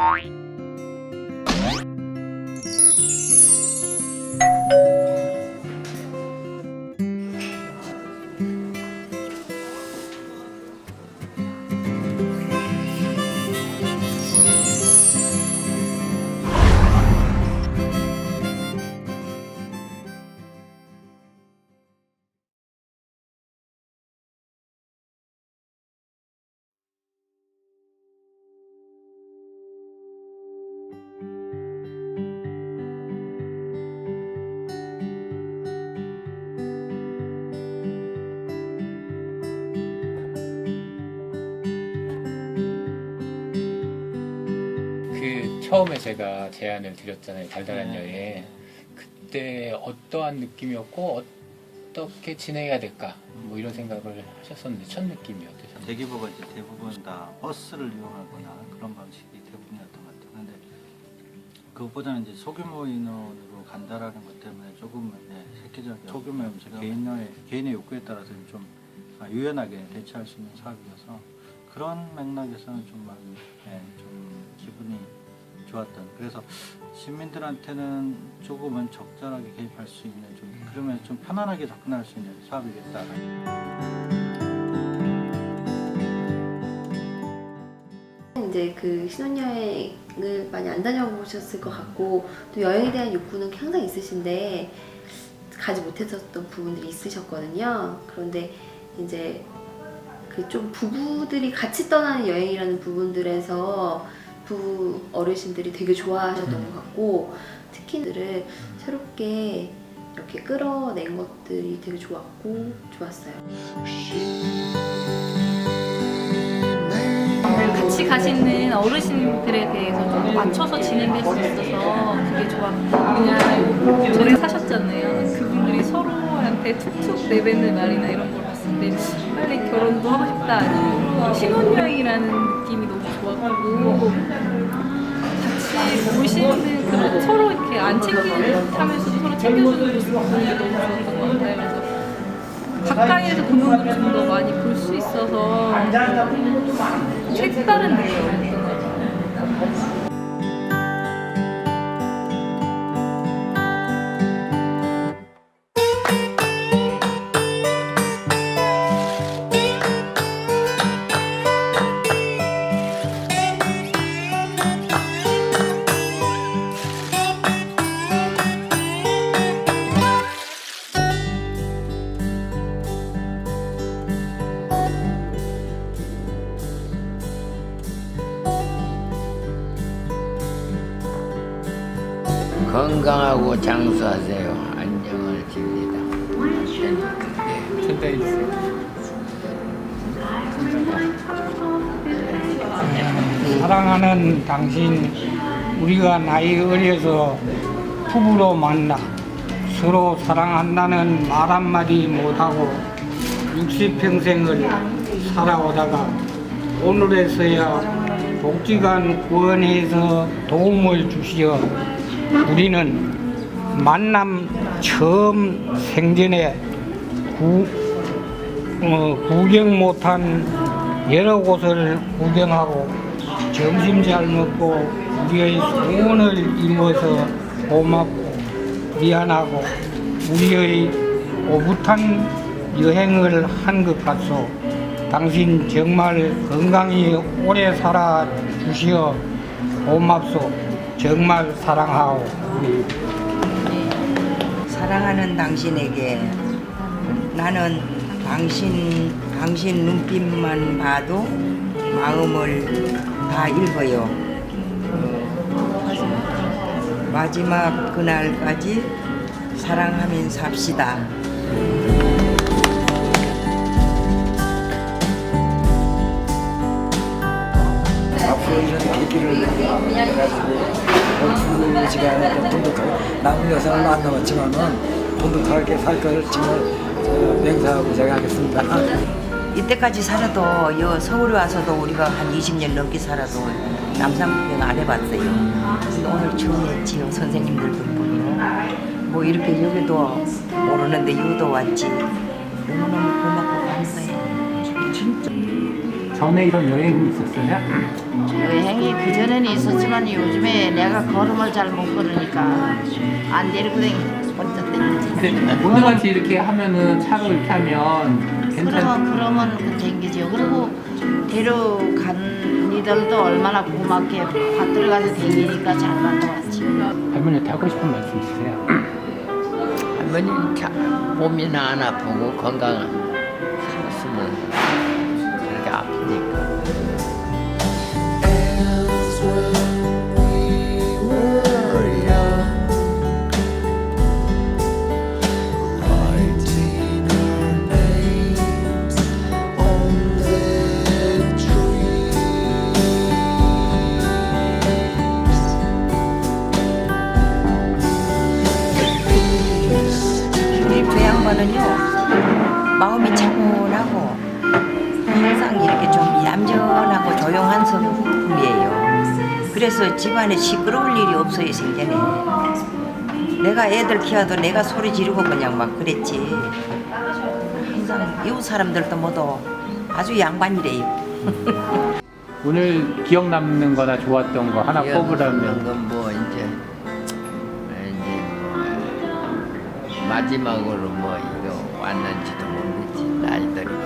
그 처음에 제가 제안을 드렸잖아요. 달달한 네. 여행. 그때 어떠한 느낌이었고 어떻게 진행해야 될까? 뭐 이런 생각을 하셨었는데 첫 느낌이 어떠셨나요? 대기부가 이제 대부분 다 버스를 이용하거나 그런 방식이 대부분이었던 것 같아요. 근데 그것보다는 이제 소규모 인원으로 간다라는 것 때문에 조금 네, 획기적이고 소규모 제가 개인의 개인의 욕구에 따라서 좀 아, 유연하게 대처할 수 있는 사업이어서 그런 맥락에서는 좀 많이 네, 좀 기분이 좋았던. 그래서 시민들한테는 조금은 적절하게 개입할 수 있는 좀 그러면 좀 편안하게 접근할 수 있는 사업이겠다. 이제 그 신혼여행을 많이 안 다녀보셨을 것 같고 또 여행에 대한 욕구는 항상 있으신데 가지 못했었던 부분들이 있으셨거든요. 그런데 이제 그 좀 부부들이 같이 떠나는 여행이라는 부분들에서 부부 어르신들이 되게 좋아하셨던 것 같고 특히들을 새롭게 이렇게 끌어낸 것들이 되게 좋았고 좋았어요. 같이 가시는 어르신들에 대해서 좀 맞춰서 진행될 수 있어서 그게 좋았고 그냥 전에 사셨잖아요. 그분들이 서로한테 툭툭 내뱉는 말이나 이런 걸 봤을 때 빨리 결혼도 하고 싶다 아니면 신혼여행이라는 느낌이 너무 좋았고 같이 모시는 그런 서로 이렇게 안 하면서도 서로 챙겨주는 보는 게 너무 좋았던 것 같아요. 그래서 가까이에서 그런 분들을 좀더 많이 볼 수 있어서 색다른 느낌 건강하고 장수하세요. 안녕을 빕니다. 춘대 있어요. 사랑하는 당신, 우리가 나이 어려서 부부로 만나 서로 사랑한다는 말 한마디 못하고 60평생을 살아오다가 오늘에서야 복지관 구원해서 도움을 주시어 우리는 만남 처음 생전에 구, 어, 구경 못한 여러 곳을 구경하고 점심 잘 먹고 우리의 소원을 이루어서 고맙고 미안하고 우리의 오붓한 여행을 한 것 같소. 당신 정말 건강히 오래 살아 주시어 고맙소. 정말 사랑하오. 사랑하는 당신에게 나는 당신 당신 눈빛만 봐도 마음을 다 읽어요. 어, 마지막 그날까지 사랑하면 삽시다. 계기를 해가지고 부부지가 않았던 돈독하게 남은 여성은 안 남았지만은 돈독하게 살 것을 정말 어, 맹세하고 제가 하겠습니다. 이때까지 살아도 여 서울에 와서도 우리가 한 20년 넘게 살아도 남상구경 안 해봤어요. 오늘 처음 했지요. 선생님들 덕분으로. 뭐 이렇게 여기도 모르는데 여기도 왔지. 너무너무 고맙고 감사해요. 전에 이런 여행이 있었어요? 여행이 그 전에 예전에는 있었지만 요즘에 내가 걸음을 잘 못 걸으니까 안 데리고 다니 혼자 다니지. 근데 오늘 같이 이렇게 하면은 차로 이렇게 하면 괜찮. 그러면 그러면 그 댕기죠. 그리고 데려간 니들도 얼마나 고맙게 밭들 가서 댕기니까 잘 갔다 왔지. 할머니한테 하고 싶은 말씀 있으세요? 할머니는 참 몸이나 안 아프고 건강했으면 그 양반은요 마음이 차분하고 항상 이렇게 좀 얌전하고 조용한 성품이에요. 그래서 집안에 시끄러울 일이 없어요 생전에. 내가 애들 키워도 내가 소리 지르고 그냥 막 그랬지. 항상 이웃 사람들도 모두 아주 양반이래요. 오늘 기억 남는 거나 좋았던 거 하나 꼽으라면 건뭐 이제 이제 마지막으로 뭐 이거 왔는지도 모르지 나이들이.